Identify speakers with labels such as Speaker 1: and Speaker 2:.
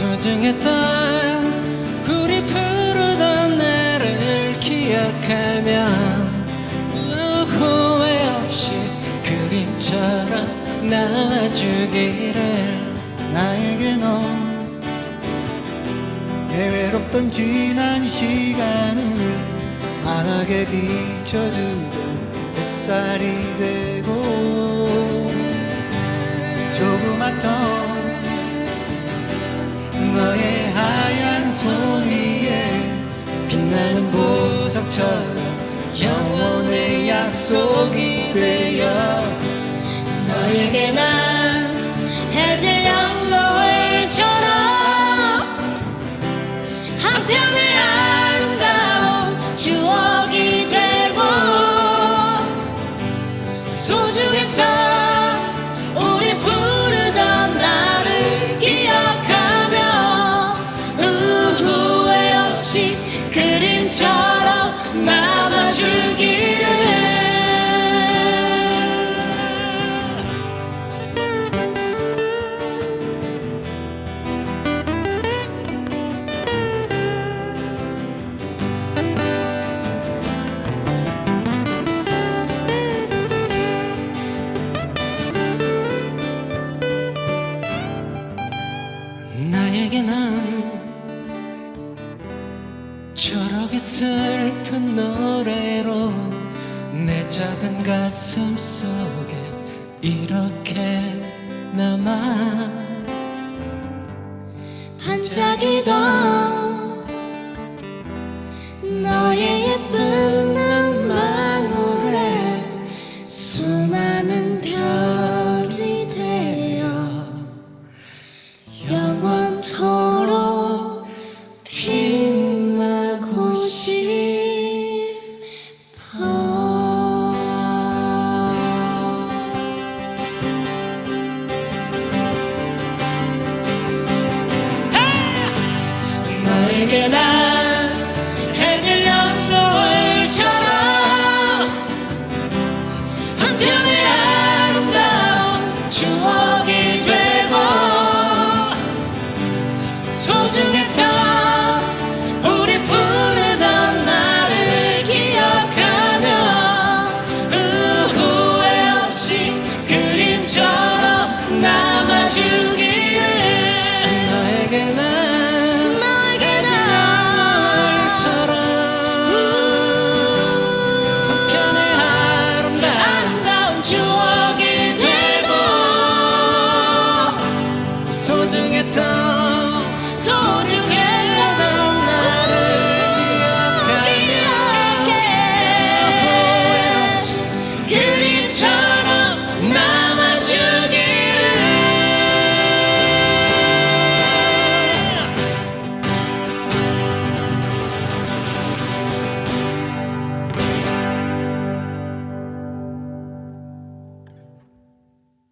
Speaker 1: 소중했던 우리 부르던 나를 기억하면 후회 없이 그림처럼 남아주기를.
Speaker 2: 나에게 넌 외롭던 지난 시간을 환하게 비춰주던 햇살이 되고 조그맣던 손 위에 빛나는 보석처럼 영원의 약속이 되어
Speaker 3: 너에게 난
Speaker 1: 난 초록의 슬픈 노래로 내 작은 가슴 속에 이렇게 남아
Speaker 3: 반짝이던 너의 예쁜 눈망울에 수많은 별 gelen